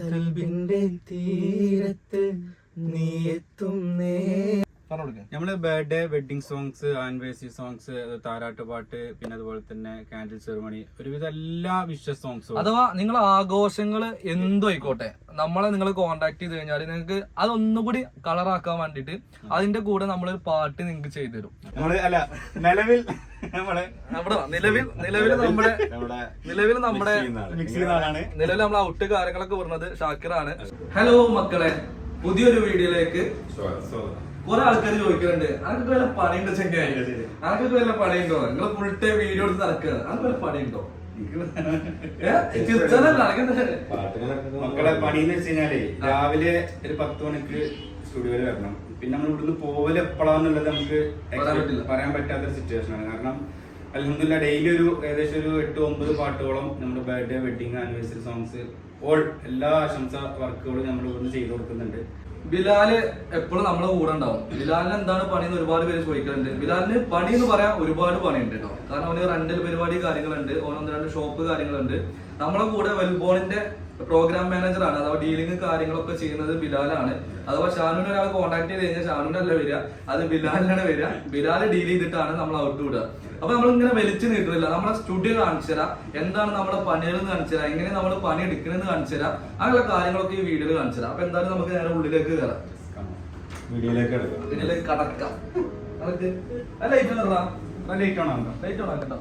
കൽബിന്റെ തീരത്ത് നമ്മൾ birthday wedding songs anniversary songs താരാട്ട് പാട്ട് പിന്നെ അതുപോലെ തന്നെ കാൻഡിൽ സെറമണി ഒരുവിധ എല്ലാ വിശ്വ സോങ്സും അഥവാ നിങ്ങൾ ആഘോഷങ്ങൾ എന്തോ ആയിക്കോട്ടെ നമ്മളെ നിങ്ങൾ കോണ്ടാക്ട് ചെയ്ത് കഴിഞ്ഞാൽ നിങ്ങൾക്ക് അതൊന്നുകൂടി കളറാക്കാൻ വേണ്ടിട്ട് അതിന്റെ കൂടെ നമ്മളൊരു പാട്ട് നിങ്ങൾക്ക് ചെയ്തു തരും നമ്മൾ അല്ല നിലവിൽ നമ്മൾ നമ്മുടെ നിലവിൽ നിലവിൽ നമ്മുടെ നിലവിൽ നമ്മുടെ നിലവിൽ നമ്മൾ ഔട്ട് കാര്യങ്ങളൊക്കെ പറഞ്ഞത് ഷാക്കിറാണ്. ഹലോ മക്കളെ പുതിയൊരു വീഡിയോയിലേക്ക് കുറെ ആൾക്കാർ ചോദിക്കുന്നുണ്ട് അനക്കൊക്കെ വല്ല പണിയുണ്ടോ ചെങ്ങായി? അനക്കൊക്കെ വല്ല പണിയുണ്ടോ? നിങ്ങൾ ഫുൾ ടൈം വീഡിയോ എടുത്ത് നടക്കുക അനക്ക് വല്ല പണിയുണ്ടോ? മക്കളെ പണി എന്ന് വെച്ച് കഴിഞ്ഞാൽ രാവിലെ ഒരു പത്ത് മണിക്ക് സ്റ്റുഡിയോയിൽ വരണം. പിന്നെ നമ്മൾ ഇവിടുന്ന് പോവൽ എപ്പോഴാന്നുള്ളത് നമുക്ക് പറയാൻ പറ്റാത്ത സിറ്റുവേഷൻ ആണ്. കാരണം അലഹമില്ല ഡെയിലി ഒരു ഏകദേശം ഒരു എട്ട് ഒമ്പത് പാട്ടുകളും നമ്മുടെ birthday wedding anniversary songs all എല്ലാ ആശംസ വർക്കുകളും നമ്മൾ ഇവിടുന്ന് ചെയ്തു കൊടുക്കുന്നുണ്ട്. ബിലാൽ എപ്പോഴും നമ്മളെ കൂടെ ഉണ്ടാവും. ബിലാലിന് എന്താണ് പണി എന്ന് ഒരുപാട് പേര് ചോദിക്കുന്നുണ്ട് ബിലാലിന് പണി എന്ന് പറയാൻ ഒരുപാട് പണിയുണ്ട്. കേട്ടോ കാരണം അവന് റെന്റൽ പരിപാടി കാര്യങ്ങളുണ്ട്. ഒന്ന് രണ്ട് ഷോപ്പ് കാര്യങ്ങളുണ്ട്. നമ്മളെ കൂടെ വെൽബോണിന്റെ പ്രോഗ്രാം മാനേജറാണ് ആണ്. അഥവാ ഡീലിംഗ് കാര്യങ്ങളൊക്കെ ചെയ്യുന്നത് ബിലാലാണ്. അഥവാ ഷാനുവിനെ ഒരാൾ കോൺടാക്ട് ചെയ്ത് കഴിഞ്ഞാൽ ഷാനുവിനല്ല വരിക. അത് ബിലാലിനാണ് വരിക. ബിലാൽ ഡീൽ ചെയ്തിട്ടാണ് നമ്മൾ ഔട്ട് വിടുക. അപ്പൊ നമ്മൾ ഇങ്ങനെ വലിച്ചു നീട്ടുന്നില്ല. നമ്മളെ സ്റ്റുഡിയോ കാണിച്ചു തരാം. എന്താണ് നമ്മുടെ പണികൾ കാണിച്ചു തരാം. എങ്ങനെ നമ്മൾ പണി എടുക്കണമെന്ന് കാണിച്ചു തരാം. അങ്ങനെയുള്ള കാര്യങ്ങളൊക്കെ ഈ വീഡിയോയിൽ കാണിച്ചു തരാം. അപ്പൊ എന്തായാലും നമുക്ക് നേരെ ഉള്ളിലേക്ക് കയറാം വീഡിയോയിലേക്ക് കടക്കാം. ലൈറ്റ് ലേറ്റ് ലൈറ്റ് ഓൺ ആക്കട്ടോ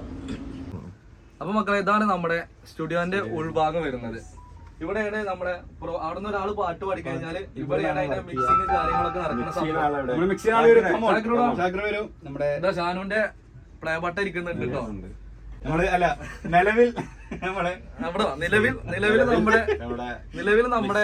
അപ്പൊ മക്കളെ ഇതാണ് നമ്മുടെ സ്റ്റുഡിയോന്റെ ഉൾഭാഗം വരുന്നത്. ഇവിടെയാണ് നമ്മുടെ അവിടെ നിന്ന് ഒരാൾ പാട്ട് പാടി കഴിഞ്ഞാൽ ഇവിടെയാണ് അതിന്റെ മിക്സിങ് കാര്യങ്ങളൊക്കെ നടക്കുന്ന ഷാനുവിന്റെ പ്ലേ ബട്ടൺ ഇരിക്കുന്നുണ്ട് കേട്ടോ. നമ്മൾ അല്ല നിലവിൽ നമ്മളെ നമ്മുടെ നിലവിൽ നിലവിൽ നമ്മുടെ നിലവിൽ നമ്മുടെ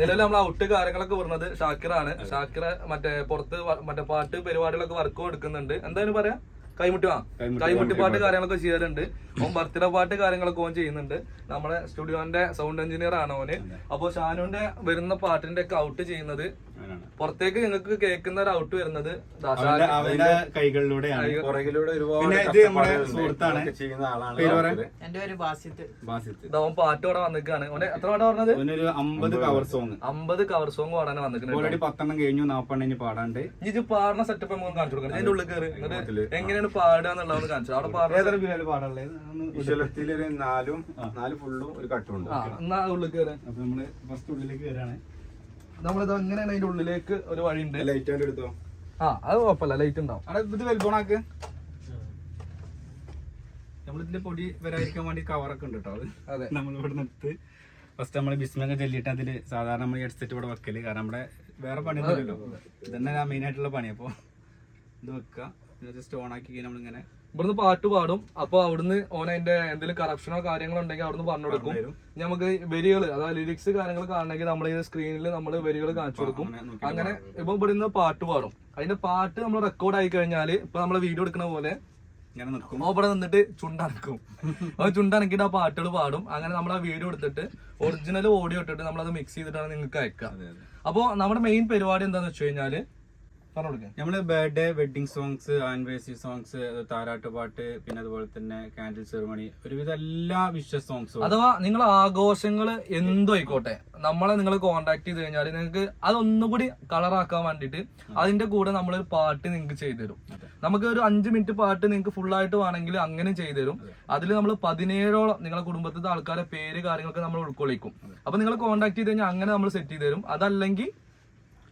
നിലവിൽ നമ്മൾ ഔട്ട് കാര്യങ്ങളൊക്കെ വരുന്നത് ഷാക്കിറാണ്. ഷാക്കിറ മറ്റേ പുറത്ത് മറ്റേ പാട്ട് പരിപാടികളൊക്കെ വർക്ക് കൊടുക്കുന്നുണ്ട്. എന്താണ് പറയാ. കൈമുട്ടി ആ കൈമുട്ടി പാട്ട് കാര്യങ്ങളൊക്കെ ചെയ്യാറുണ്ട് ഓൻ ബർത്ത്ഡേ പാട്ട് കാര്യങ്ങളൊക്കെ ഓൻ ചെയ്യുന്നുണ്ട്. നമ്മുടെ സ്റ്റുഡിയോന്റെ സൗണ്ട് എഞ്ചിനീയർ ആണ് ഓന്. അപ്പൊ ഷാനുവിന്റെ വരുന്ന പാട്ടിന്റെ ഒക്കെ ഔട്ട് ചെയ്യുന്നത്. പുറത്തേക്ക് നിങ്ങൾക്ക് കേൾക്കുന്ന ഒരു ഔട്ട് വരുന്നത് ദാ അവന്റെ കൈകളിലൂടെയാണ്. പുറകിലൂടെ ഒരുപാട് പിന്നെ ഇത് നമ്മുടെ സുഹൃത്താണ്. ചെയ്യുന്ന ആളാണ്. എന്റെ പേര് ബാസിത്ത്. ബാസിത്ത്. ദാ ഓൻ പാട്ട് കൂടെ വന്നിക്കാണ് ഓന്റെ എത്ര പാട്ടാ പറഞ്ഞത് ഒരു അമ്പത് കവർ സോങ് അമ്പത് കവർ സോങ് പാടാനാണ് വന്നിട്ടുണ്ട് ഓൾറെഡി പത്തെണ്ണം കഴിഞ്ഞു. നാപ്പെണ്ണം ഇനി പാടാണ്ട്. ഇത് പാടുന്ന സെറ്റപ്പ് നമുക്ക് കാണിച്ചു കൊടുക്കണം അതിന്റെ ഉള്ളിൽ കയറി എങ്ങനെയാണ് പാടുക എന്നുള്ളത് കാണിച്ചു അവിടെ പാടുന്നത് പാടാനുള്ളത് ഒരു നാലും നാല് ഫുള്ളും ഒരു കട്ടുമുണ്ട് ഉണ്ട്. എന്നാ ഉള്ളിൽ കയറി അപ്പൊ നമ്മൾ ഫസ്റ്റ് ഉള്ളിലേക്ക് കയറാണ് നമ്മളിത് എങ്ങനെയാണ് അതിന്റെ ഉള്ളിലേക്ക് ഒരു വഴി ഉണ്ട് ലൈറ്റ് എടുത്തോ ആ അത് കുഴപ്പമില്ല ലൈറ്റ് ഉണ്ടാവും. അവിടെ ഇത് വെൽബോണാക്ക് നമ്മളിതിന്റെ പൊടി വരാതിരിക്കാൻ വേണ്ടി കവറൊക്കെ ഉണ്ട് കേട്ടോ അത്. നമ്മൾ ഇവിടെ നിർത്ത്. ഫസ്റ്റ് നമ്മൾ ബിസ്മൊക്കെ ചെല്ലിട്ട് അതിൽ സാധാരണ നമ്മൾ ഹെഡ്സെറ്റ് ഇവിടെ വെക്കൽ. കാരണം നമ്മുടെ വേറെ പണിയൊന്നുമില്ലല്ലോ. ഇതന്നെ മെയിൻ ആയിട്ടുള്ള പണി. അപ്പൊ ഇത് വെക്കുക ജസ്റ്റ് ഓൺ ആക്കി കഴിഞ്ഞാൽ നമ്മളിങ്ങനെ ഇവിടുന്ന് പാട്ട് പാടും. അപ്പൊ അവിടുന്ന് ഓൻ അതിന്റെ എന്തെങ്കിലും കറപ്ഷനോ കാര്യങ്ങളോ ഉണ്ടെങ്കിൽ അവിടുന്ന് പറഞ്ഞു കൊടുക്കും. നമുക്ക് വരികൾ അതായത് ലിറിക്സ് കാര്യങ്ങൾ കാണണമെങ്കിൽ നമ്മൾ ഈ സ്ക്രീനിൽ നമ്മൾ വരികൾ കാണിച്ചു കൊടുക്കും. അങ്ങനെ ഇപ്പൊ ഇവിടുന്ന് പാട്ട് പാടും. അതിന്റെ പാട്ട് നമ്മൾ റെക്കോർഡ് ആയി കഴിഞ്ഞാൽ ഇപ്പൊ നമ്മൾ വീഡിയോ എടുക്കുന്ന പോലെ ഇവിടെ നിന്നിട്ട് ചുണ്ടനക്കും. ആ ചുണ്ടനക്കിട്ട് ആ പാട്ടുകൾ പാടും. അങ്ങനെ നമ്മൾ ആ വീഡിയോ എടുത്തിട്ട് ഒറിജിനൽ ഓഡിയോ ഇട്ടിട്ട് നമ്മൾ അത് മിക്സ് ചെയ്തിട്ടാണ് നിങ്ങൾക്ക് അയക്കുക. അപ്പോ നമ്മുടെ മെയിൻ പരിപാടി എന്താണെന്ന് വെച്ച് കഴിഞ്ഞാൽ നമ്മൾ birthday wedding songs anniversary songs താരാട്ട് പാട്ട് പിന്നെ അതുപോലെ തന്നെ കാൻഡിൽ സെറിമണി ഒരുവിധ എല്ലാ വിശ്വ സോങ്സും അഥവാ നിങ്ങൾ ആഘോഷങ്ങൾ എന്തോ ആയിക്കോട്ടെ നമ്മളെ നിങ്ങൾ കോണ്ടാക്ട് ചെയ്ത് കഴിഞ്ഞാൽ നിങ്ങൾക്ക് അതൊന്നുകൂടി കളറാക്കാൻ വേണ്ടിട്ട് അതിന്റെ കൂടെ നമ്മൾ പാട്ട് നിങ്ങൾക്ക് ചെയ്തുതരും. നമുക്ക് ഒരു അഞ്ച് മിനിറ്റ് പാട്ട് നിങ്ങൾക്ക് ഫുൾ ആയിട്ട് വേണമെങ്കിൽ അങ്ങനെ ചെയ്തുതരും. അതിൽ നമ്മൾ പതിനേഴോളം നിങ്ങളെ കുടുംബത്തിലെ ആൾക്കാരെ പേര് കാര്യങ്ങളൊക്കെ നമ്മൾ ഉൾക്കൊള്ളിക്കും. അപ്പൊ നിങ്ങൾ കോണ്ടാക്ട് ചെയ്ത് കഴിഞ്ഞാൽ അങ്ങനെ നമ്മൾ സെറ്റ് ചെയ്ത് തരും അതല്ലെങ്കിൽ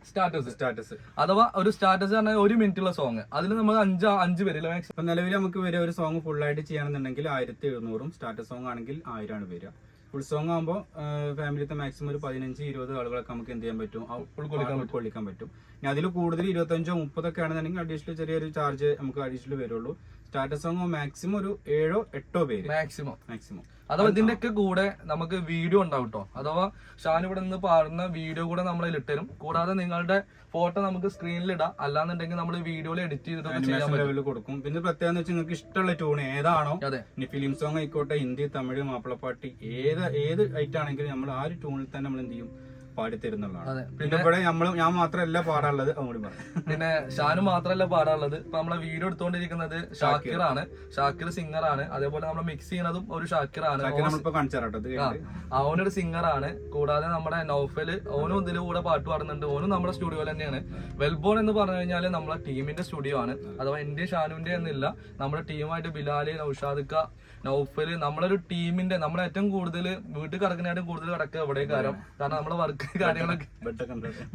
സ്റ്റാറ്റസ്. സ്റ്റാറ്റസ്. അഥവാ ഒരു സ്റ്റാറ്റസ് പറഞ്ഞാൽ ഒരു മിനിറ്റുള്ള സോങ് അതിൽ നമ്മൾ അഞ്ച് അഞ്ച് പേരില്ല മാക്സിമം? നിലവിൽ നമുക്ക് വരെ ഒരു സോങ് ഫുൾ ആയിട്ട് ചെയ്യണമെന്നുണ്ടെങ്കിൽ ആയിരത്തി എഴുന്നൂറും സ്റ്റാറ്റസ് സോങ് ആണെങ്കിൽ ആയിരമാണ് വരിക. ഫുൾ സോങ് ആകുമ്പോൾ ഫാമിലിത്തെ മാക്സിമം ഒരു പതിനഞ്ച് ഇരുപത് ആളുകളൊക്കെ നമുക്ക് എന്ത് ചെയ്യാൻ പറ്റും? ഉൾക്കൊള്ളിക്കാൻ പറ്റും. ഇനി അതിൽ കൂടുതൽ ഇരുപത്തഞ്ചോ മുപ്പതൊക്കെ ആണെന്നുണ്ടെങ്കിൽ അഡീഷണൽ ചെറിയൊരു ചാർജ് നമുക്ക് അഡീഷണൽ വരുള്ളൂ. സ്റ്റാറ്റസ് സോങ് മാക്സിമം ഒരു ഏഴോ എട്ടോ പേര്. മാക്സിമം മാക്സിമം അഥവാ ഇതിന്റെയൊക്കെ കൂടെ നമുക്ക് വീഡിയോ ഉണ്ടാവും കേട്ടോ അഥവാ ഷാൻ ഇവിടെ നിന്ന് പാടുന്ന വീഡിയോ കൂടെ നമ്മൾ ഇട്ടരും. കൂടാതെ നിങ്ങളുടെ ഫോട്ടോ നമുക്ക് സ്ക്രീനിൽ ഇടാം. അല്ലാന്നുണ്ടെങ്കിൽ നമ്മൾ വീഡിയോയിൽ എഡിറ്റ് ചെയ്തിട്ടൊക്കെ ചെയ്യാൻ ലെവലിൽ കൊടുക്കും. പിന്നെ പ്രത്യേകത എന്ന് വെച്ചാൽ നിങ്ങൾക്ക് ഇഷ്ടമുള്ള ട്യൂൺ ഏതാണോ ഫിലിം സോങ് ആയിക്കോട്ടെ ഹിന്ദി തമിഴ് മാപ്പിളപ്പാട്ട് ഏത് ഏത് ഐറ്റാണെങ്കിലും നമ്മൾ ആ ഒരു ട്യൂണിൽ തന്നെ നമ്മൾ എന്ത് ചെയ്യും? പാടി തരുന്നുള്ളതാണ് അതെ. പിന്നെ ഇവിടെ നമ്മൾ ഞാൻ മാത്രമല്ല പാടാനുള്ളത് അങ്ങോട്ട് പിന്നെ ഷാനു മാത്രല്ല പാടാനുള്ളത്. ഇപ്പൊ നമ്മളെ വീഡിയോ എടുത്തോണ്ടിരിക്കുന്നത് ഷാക്കിർ. ആണ് ഷാക്കിർ സിംഗർ ആണ് അതേപോലെ നമ്മൾ മിക്സ് ചെയ്യുന്നതും ഒരു ഷാക്കിർ ആണ്. അവനൊരു സിംഗർ ആണ് കൂടാതെ നമ്മുടെ നൗഫൽ ഓനും ഇതിൽ കൂടെ പാട്ട് പാടുന്നുണ്ട്. ഓനും നമ്മുടെ സ്റ്റുഡിയോയിൽ തന്നെയാണ്. വെൽബോൺ എന്ന് പറഞ്ഞു കഴിഞ്ഞാൽ നമ്മളെ ടീമിന്റെ സ്റ്റുഡിയോ ആണ്. അഥവാ എന്റെ ഷാനുവിന്റെ എന്നില്ല. നമ്മുടെ ടീമായിട്ട് ബിലാൽ നൌഷാദിക്ക നൌഫൽ നമ്മളൊരു ടീമിന്റെ നമ്മളെ ഏറ്റവും കൂടുതൽ വീട്ടിൽ കിടക്കുന്നതിനായിട്ടും കൂടുതൽ കിടക്കുക എവിടെ കാരണം കാരണം നമ്മളെ വർക്ക് കാര്യങ്ങളൊക്കെ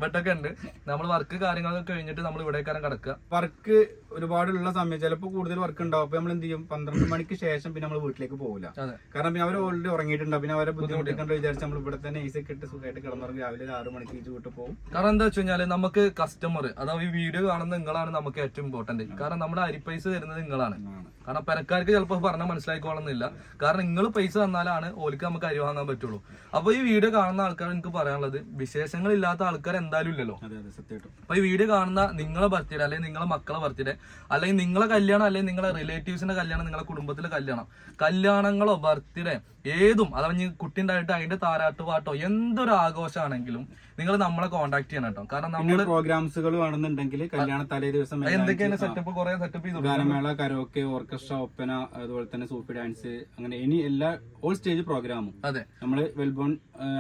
ബെഡൊക്കെ ഉണ്ട്. നമ്മൾ വർക്ക് കാര്യങ്ങളൊക്കെ കഴിഞ്ഞിട്ട് നമ്മൾ ഇവിടേക്കാരം കാരണം കിടക്കുക. വർക്ക് ഒരുപാടുള്ള സമയം ചിലപ്പോൾ കൂടുതൽ വർക്ക് ഉണ്ടാവും. അപ്പൊ നമ്മൾ എന്ത് ചെയ്യും? പന്ത്രണ്ട് മണിക്ക് ശേഷം പിന്നെ നമ്മൾ വീട്ടിലേക്ക് പോകില്ല കാരണം പിന്നെ അവർ ഓൾറെഡി ഉറങ്ങിയിട്ടുണ്ടാവും പിന്നെ അവരെ ബുദ്ധിമുട്ടിക്കണ്ട വിചാരിച്ച് നമ്മൾ ഇവിടെ തന്നെ ഈസി ഇട്ട് സുഖമായിട്ട് കിടന്നുറങ്ങി രാവിലെ ഒരു ആറ് മണിക്ക് വീട്ടിൽ പോകും കാരണം എന്താ വെച്ച് കഴിഞ്ഞാൽ നമുക്ക് കസ്റ്റമർ അതായത് ഈ വീഡിയോ കാണുന്ന നിങ്ങളാണ് നമുക്ക് ഏറ്റവും ഇമ്പോർട്ടന്റ് കാരണം നമ്മുടെ അരിപ്പൈസ തരുന്നത് നിങ്ങളാണ്. കാരണം പെരക്കാർക്ക് ചിലപ്പോൾ പറഞ്ഞാൽ മനസ്സിലായിക്കോളുന്നില്ല കാരണം നിങ്ങൾ പൈസ തന്നാലാണ് ഓലിക്ക് നമുക്ക് അരി വാങ്ങാൻ പറ്റുള്ളൂ. അപ്പൊ ഈ വീഡിയോ കാണുന്ന ആൾക്കാർ എനിക്ക് പറയാനുള്ളത്. വിശേഷങ്ങൾ ഇല്ലാത്ത ആൾക്കാർ എന്തായാലും ഇല്ലല്ലോ. അപ്പൊ ഈ വീഡിയോ കാണുന്ന നിങ്ങളെ ബർത്ത്ഡേ അല്ലെങ്കിൽ നിങ്ങളെ മക്കളെ ബർത്ത്ഡേ അല്ലെങ്കിൽ നിങ്ങളെ കല്യാണം അല്ലെങ്കിൽ നിങ്ങളെ റിലേറ്റീവ്സിന്റെ കല്യാണം നിങ്ങളെ കുടുംബത്തിലെ കല്യാണം കല്യാണങ്ങളോ ബർത്ത്ഡേ ഏതും അഥവാ ഇനി കുട്ടി ഉണ്ടായിട്ട് അതിന്റെ താരാട്ട് പാട്ടോ എന്തൊരു ആഘോഷമാണെങ്കിലും നിങ്ങൾ നമ്മളെ കോൺടാക്ട് ചെയ്യണം കേട്ടോ. കാരണം നമ്മൾ പ്രോഗ്രാംസുകൾ വേണമെന്നുണ്ടെങ്കിൽ കല്യാണ തലേ ദിവസം എന്തൊക്കെയാണ് സെറ്റപ്പ് കുറെ സെറ്റപ്പ് ചെയ്തു ഗാനമേള കരോക്കെ ഓർക്കസ്ട്ര ഒപ്പന അതുപോലെ തന്നെ സൂപ്പി ഡാൻസ് അങ്ങനെ ഇനി എല്ലാ ഓൾ സ്റ്റേജ് പ്രോഗ്രാമും അതെ. നമ്മൾ വെൽബോൺ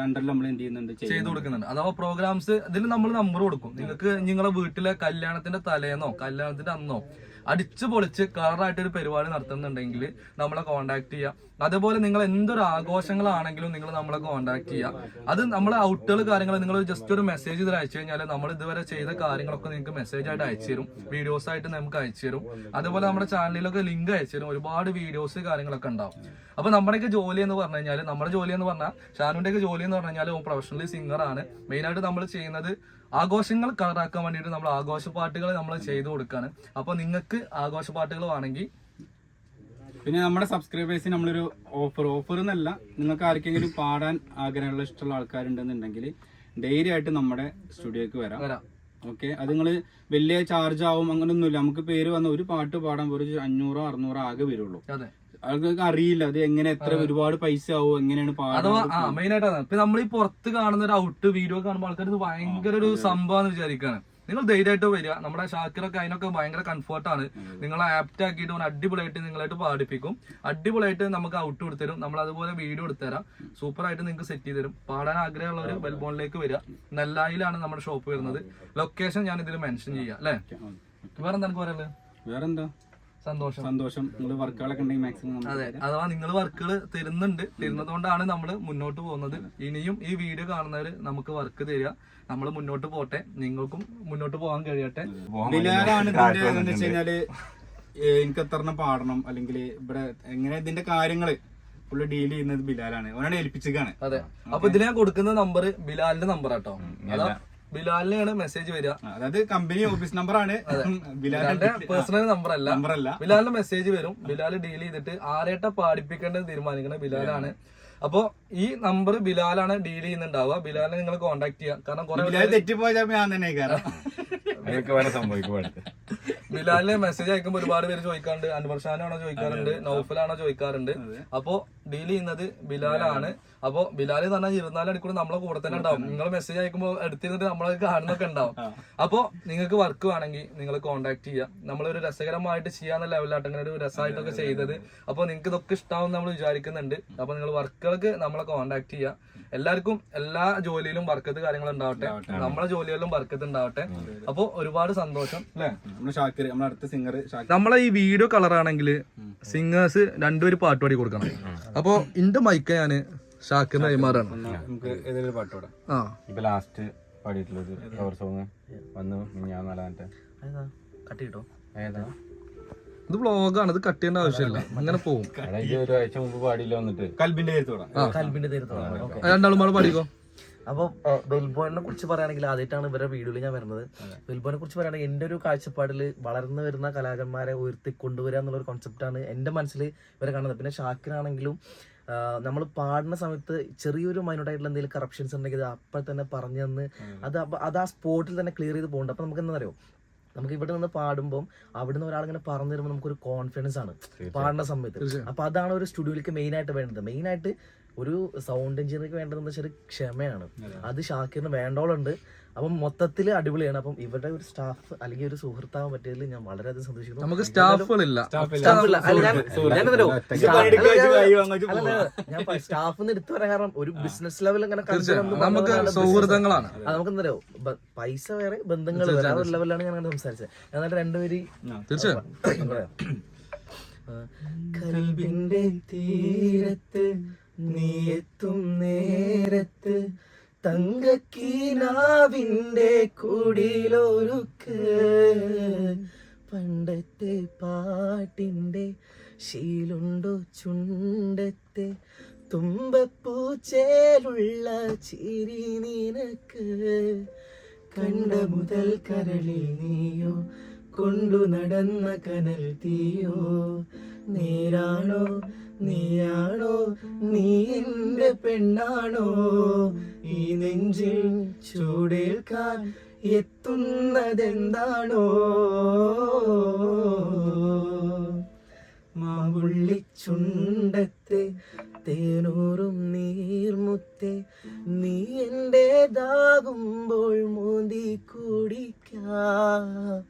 അണ്ടറിൽ നമ്മൾ എന്ത് ചെയ്യുന്നുണ്ട്. ചെയ്തു. കൊടുക്കുന്നുണ്ട്. അഥവാ പ്രോഗ്രാംസ് ഇതിന് നമ്മൾ നമ്പർ കൊടുക്കും. നിങ്ങൾക്ക് നിങ്ങളെ വീട്ടിലെ കല്യാണത്തിന്റെ തലേന്നോ കല്യാണത്തിന്റെ അന്നോ അടിച്ചു പൊളിച്ച് കളറായിട്ട് ഒരു പരിപാടി നടത്തുന്നുണ്ടെങ്കിൽ നമ്മളെ കോണ്ടാക്ട് ചെയ്യാം. അതേപോലെ നിങ്ങൾ എന്തൊരു ആഘോഷങ്ങളാണെങ്കിലും നിങ്ങൾ നമ്മളെ കോണ്ടാക്ട് ചെയ്യാം. അത് നമ്മളെ ഔട്ടുകൾ കാര്യങ്ങൾ നിങ്ങൾ ജസ്റ്റ് ഒരു മെസ്സേജ് ഇതിൽ അയച്ചു കഴിഞ്ഞാൽ നമ്മൾ ഇതുവരെ ചെയ്ത കാര്യങ്ങളൊക്കെ നിങ്ങൾക്ക് മെസ്സേജ് ആയിട്ട് അയച്ചു തരും. വീഡിയോസ് ആയിട്ട് നമുക്ക് അയച്ചു തരും. അതേപോലെ നമ്മുടെ ചാനലിലൊക്കെ ലിങ്ക് അയച്ചു തരും. ഒരുപാട് വീഡിയോസ് കാര്യങ്ങളൊക്കെ ഉണ്ടാവും. അപ്പൊ നമ്മുടെയൊക്കെ ജോലി എന്ന് പറഞ്ഞു കഴിഞ്ഞാൽ നമ്മുടെ ജോലി എന്ന് പറഞ്ഞാൽ ഷാനുവിന്റെ ഒക്കെ ജോലി എന്ന് പറഞ്ഞു കഴിഞ്ഞാൽ പ്രൊഫഷണലി മെയിൻ ആയിട്ട് നമ്മൾ ചെയ്യുന്നത് ആഘോഷങ്ങൾ കളറാക്കാൻ വേണ്ടിയിട്ട് നമ്മൾ ആഘോഷ പാട്ടുകൾ നമ്മൾ ചെയ്തു കൊടുക്കാണ്. അപ്പൊ നിങ്ങൾക്ക് ആഘോഷ പാട്ടുകൾ വേണമെങ്കിൽ പിന്നെ നമ്മുടെ സബ്സ്ക്രൈബേഴ്സിന് നമ്മളൊരു ഓഫർ ഓഫർ എന്നല്ല നിങ്ങൾക്ക് ആർക്കെങ്കിലും പാടാൻ ആഗ്രഹമുള്ള ഇഷ്ടമുള്ള ആൾക്കാരുണ്ടെന്നുണ്ടെങ്കിൽ ഡെയിലി ആയിട്ട് നമ്മുടെ സ്റ്റുഡിയോക്ക് വരാം. ഓക്കെ അത് നിങ്ങൾ വലിയ ചാർജ് ആവും അങ്ങനെയൊന്നുമില്ല നമുക്ക് പേര് വന്ന ഒരു പാട്ട് പാടാൻ ഒരു അഞ്ഞൂറോ അറുന്നൂറോ ആകെ വരുള്ളൂ. അതെ. ആൾക്കാർക്ക് അറിയില്ല. അത് എങ്ങനെ എത്ര ഒരുപാട് പൈസ ആവും എങ്ങനെയാണ് അഥവാ ആ മെയിൻ ആയിട്ട് അതാണ് ഇപ്പൊ നമ്മൾ ഈ പുറത്ത് കാണുന്ന ഒരു ഔട്ട് വീഡിയോ കാണുമ്പോൾ ആൾക്കാർ ഇത് ഭയങ്കര ഒരു സംഭവം വിചാരിക്കാണ്. നിങ്ങൾ ധൈര്യമായിട്ട് വരിക. നമ്മുടെ ഷാക്കിറൊക്കെ അതിനൊക്കെ ഭയങ്കര കംഫർട്ടാണ് നിങ്ങൾ ആപ്റ്റ് ആക്കിയിട്ട് അടിപൊളിയായിട്ട് നിങ്ങളായിട്ട് പാടിപ്പിക്കും. അടിപൊളിയായിട്ട് നമുക്ക് ഔട്ട് കൊടുത്തരും നമ്മൾ അതുപോലെ വീഡിയോ എടുത്തുതരാം. സൂപ്പർ ആയിട്ട് നിങ്ങൾക്ക് സെറ്റ് ചെയ്ത് തരും പാടാൻ ആഗ്രഹമുള്ളവർ വെൽബോണിലേക്ക് വരിക. നെല്ലായിലാണ് നമ്മുടെ ഷോപ്പ് വരുന്നത്. ലൊക്കേഷൻ ഞാൻ ഇതിൽ മെൻഷൻ ചെയ്യാം അല്ലേ? വേറെ എന്താണ് പറയുന്നത് വേറെന്താ? സന്തോഷം. സന്തോഷം. നിങ്ങൾ വർക്കുകളൊക്കെ ഉണ്ടെങ്കിൽ മാക്സിമം അതെ. അഥവാ നിങ്ങൾ വർക്കുകൾ തരുന്നുണ്ട്. തരുന്നതുകൊണ്ടാണ് നമ്മൾ മുന്നോട്ട് പോകുന്നത്. ഇനിയും ഈ വീഡിയോ കാണുന്നവര് നമുക്ക് വർക്ക് തരിക. നമ്മൾ മുന്നോട്ട് പോട്ടെ. നിങ്ങൾക്കും മുന്നോട്ട് പോകാൻ കഴിയട്ടെ. കഴിഞ്ഞാൽ എനിക്ക് എത്രണ്ണം പാടണം. അല്ലെങ്കിൽ ഇവിടെ എങ്ങനെ ഇതിന്റെ കാര്യങ്ങൾ ഫുള്ള് ഡീൽ ചെയ്യുന്നത് ബിലാലാണ്. ഏൽപ്പിച്ചാണ് ഏൽപ്പിച്ചേക്കാണ്. അതെ. അപ്പൊ ഇതിൽ ഞാൻ കൊടുക്കുന്ന നമ്പർ ബിലാലിന്റെ നമ്പർ ആട്ടോ. ബിലാലിനെയാണ് മെസ്സേജ് വരിക. അതായത് കമ്പനി ഓഫീസ് നമ്പർ ആണ്. ബിലാലിന്റെ പേഴ്സണൽ നമ്പർ അല്ല. നമ്പർ അല്ല. ബിലാലിന്റെ മെസ്സേജ് വരും. ബിലാൽ ഡീൽ ചെയ്തിട്ട് ആരേട്ട പാടിപ്പിക്കേണ്ടത് തീരുമാനിക്കണ. ബിലാലാണ്. അപ്പോ ഈ നമ്പർ ബിലാലാണ് ഡീൽ ചെയ്യുന്നുണ്ടാവുക. ബിലാലിനെ നിങ്ങൾ കോൺടാക്ട് ചെയ്യാം കാരണം തെറ്റിപ്പോയാൽ ഞാൻ തന്നെ ബിലാലിന് മെസ്സേജ് അയക്കുമ്പോൾ ഒരുപാട് പേര് ചോദിക്കാറുണ്ട്. അൻവർ ഷാനാണോ ചോദിക്കാറുണ്ട്? നൗഫലാണോ ചോദിക്കാറുണ്ട്. അപ്പോ ഡീൽ ചെയ്യുന്നത് ബിലാലാണ്. അപ്പോ ബിലാൽ എന്ന് പറഞ്ഞാൽ ഇരുപത്തിനാല് മണിക്കൂർ നമ്മളെ കൂടെ തന്നെ ഉണ്ടാവും. നിങ്ങൾ മെസ്സേജ് അയക്കുമ്പോൾ എടുത്തിരുന്നിട്ട് നമ്മളെ കാണുന്നൊക്കെ ഉണ്ടാവും. അപ്പോ നിങ്ങൾക്ക് വർക്ക് വേണമെങ്കിൽ നിങ്ങൾ കോൺടാക്ട് ചെയ്യാം നമ്മളൊരു രസകരമായിട്ട് ചെയ്യാന്ന ലെവലായിട്ട് അങ്ങനെ ഒരു രസമായിട്ടൊക്കെ ചെയ്തത്. അപ്പോൾ നിങ്ങൾക്ക് ഇതൊക്കെ ഇഷ്ടാവും നമ്മൾ വിചാരിക്കുന്നുണ്ട്. അപ്പോൾ നിങ്ങൾ വർക്കുകൾക്ക് നമ്മളെ കോൺടാക്ട് ചെയ്യാം എല്ലാവർക്കും എല്ലാ ജോലിയിലും വർക്കത്ത് കാര്യങ്ങൾ ഉണ്ടാവട്ടെ. നമ്മളെ ജോലികളിലും വർക്കത്ത് ഉണ്ടാവട്ടെ. അപ്പോൾ ഒരുപാട് സന്തോഷം നമ്മളെ ഈ വീഡിയോ കളറാണെങ്കിൽ സിംഗേഴ്സ് രണ്ടുപേര് പാട്ട് പാടി കൊടുക്കണം. അപ്പോൾ ഇന്റെ മൈക്ക് ഞാൻ ഷാക്കിറിന് കൈമാറാണ് നമുക്ക് ഏതെങ്കിലും പാട്ടോടെ ആ. ഇപ്പൊ ലാസ്റ്റ് പാടിയിട്ടുള്ളത് കവർ സോങ് വന്നു ഞാൻ കട്ടിട്ടോ ഏതാ? ഇത് വ്ളോഗാണ് ഇത് കട്ട് ചെയ്യേണ്ട ആവശ്യമില്ല. അങ്ങനെ പോകും ഒരാഴ്ച മുമ്പ് പാടിയില്ല വന്നിട്ട്. കൽബിന്റെ കൽബിന്റെ തീരത്തോളം രണ്ടാളും പാടെ പാടിക്കോ? അപ്പോൾ ബെൽബോണിനെ കുറിച്ച് പറയുകയാണെങ്കിൽ ആദ്യമായിട്ടാണ് ഇവരുടെ വീഡിയോയിൽ ഞാൻ വരുന്നത്. ബെൽബോണിനെ കുറിച്ച് പറയുകയാണെങ്കിൽ എന്റെ ഒരു കാഴ്ചപ്പാടിൽ വളർന്നു വരുന്ന കലാകാരന്മാരെ ഉയർത്തി കൊണ്ടുവരിക എന്നുള്ള ഒരു കോൺസെപ്റ്റാണ് എന്റെ മനസ്സിൽ ഇവരെ കാണുന്നത്. പിന്നെ ഷാക്കിനാണെങ്കിലും നമ്മൾ പാടുന്ന സമയത്ത് ചെറിയൊരു മൈനോട്ടായിട്ടുള്ള എന്തെങ്കിലും കറപ്ഷൻസ് ഉണ്ടെങ്കിൽ അത് അപ്പോൾ തന്നെ പറഞ്ഞു തന്ന് അത് അത് ആ സ്പോട്ടിൽ തന്നെ ക്ലിയർ ചെയ്ത് പോകുന്നുണ്ട് അപ്പോൾ നമുക്ക് എന്താ അറിയോ നമുക്ക് ഇവിടെ നിന്ന് പാടുമ്പോൾ അവിടുന്ന് ഒരാളിങ്ങനെ പറഞ്ഞു തരുമ്പോൾ നമുക്കൊരു കോൺഫിഡൻസ് ആണ്. പാടുന്ന സമയത്ത്. അപ്പൊ അതാണ് ഒരു സ്റ്റുഡിയോയിലേക്ക് മെയിൻ ആയിട്ട് വേണ്ടത്. മെയിൻ ആയിട്ട് ഒരു സൗണ്ട് എഞ്ചിനീയർക്ക് വേണ്ടതെന്ന് വെച്ചാൽ ക്ഷമയാണ്. അത് ഷാക്കിറിന് വേണ്ടോളുണ്ട്. അപ്പം മൊത്തത്തിൽ അടിപൊളിയാണ്. അപ്പം ഇവരുടെ ഒരു സ്റ്റാഫ് അല്ലെങ്കിൽ ഒരു സുഹൃത്താവാൻ പറ്റിയതിൽ ഞാൻ വളരെയധികം സന്തോഷിക്കുന്നു. നമുക്ക് സ്റ്റാഫുകളില്ല. ഞാൻ- സ്റ്റാഫ് എടുത്തു പറയാൻ കാരണം ഒരു ബിസിനസ് ലെവൽ തീർച്ചയായും. നമുക്ക് സൗഹൃദങ്ങളാണ് നമുക്ക് എന്തറിയോ? പൈസ വേറെ ബന്ധങ്ങൾ വേറെ. ലെവലാണ് ഒരു ഞാൻ അങ്ങനെ സംസാരിച്ചത്. എന്നാൽ രണ്ടുപേര് തീർച്ചയായും. കൽബിന്റെ തീരത്ത് നീ എത്തും നേരത്ത് തങ്കക്കീനാവിന്റെ കുടിലൊരുക്ക്. പണ്ടത്തെ പാട്ടിന്റെ ശീലുണ്ടോ ചുണ്ടത്തെ? തുമ്പപ്പൂച്ചേലുള്ള ചിരി നിനക്ക്. കണ്ട മുതൽ കരളിൽ നീയോ കൊണ്ടു നടന്ന കനൽ തീയോ? നേരാണോ നീയാണോ നീ എന്റെ പെണ്ണാണോ? ഈ നെഞ്ചിൽ ചൂടേൽക്കാൻ എത്തുന്നതെന്താണോ? മാവുള്ളിച്ചുണ്ടത്തെ തേനൂറും നീർമുത്തെ നീ എന്റെതാകുമ്പോൾ മോന്തി കുടിക്കാം.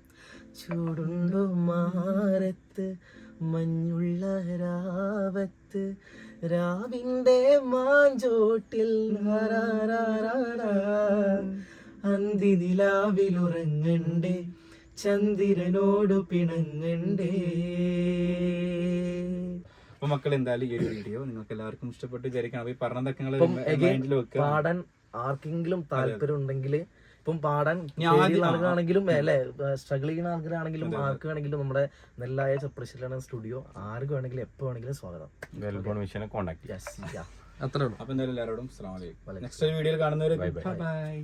ചൂടുണ്ടോ മാറത്ത് മഞ്ഞുള്ള രാവത്ത് രാവിന്റെ മാഞ്ചോട്ടിൽ അന്തിനിലാവിലുറങ്ങണ്ടേ അന്തി നിലാവിലുറങ്ങണ്ടേ ചന്ദ്രനോട് പിണങ്ങണ്ടേ. അപ്പൊ മക്കൾ എന്തായാലും ഈ ഒരു വീഡിയോ നിങ്ങൾക്ക് എല്ലാവർക്കും ഇഷ്ടപ്പെട്ട് വിചാരിക്കണം. അപ്പൊ ഈ പറഞ്ഞതൊക്കെ മൈൻഡിൽ വെക്കുക. പാടാൻ ആർക്കെങ്കിലും താല്പര്യം ഉണ്ടെങ്കിൽ ഇപ്പം പാടാൻ ആളുകളാണെങ്കിലും അല്ലെ? സ്ട്രഗിൾ ചെയ്യുന്ന ആൾക്കാരാണെങ്കിലും ആർക്ക് വേണമെങ്കിലും നമ്മുടെ നെല്ലായ ചെപ്രശ്ശിലാണ് സ്റ്റുഡിയോ ആർക്ക് വേണമെങ്കിലും എപ്പോ വേണമെങ്കിലും സ്വാഗതം. വെൽബോൺ മിഷനെ കോണ്ടാക്ട് യെസ് യാ അത്രേ ഉള്ളൂ. അപ്പൊ എന്തായാലും എല്ലാവരോടും നെക്സ്റ്റ് വീഡിയോയിൽ കാണുന്നവരെ Bye bye. ബൈ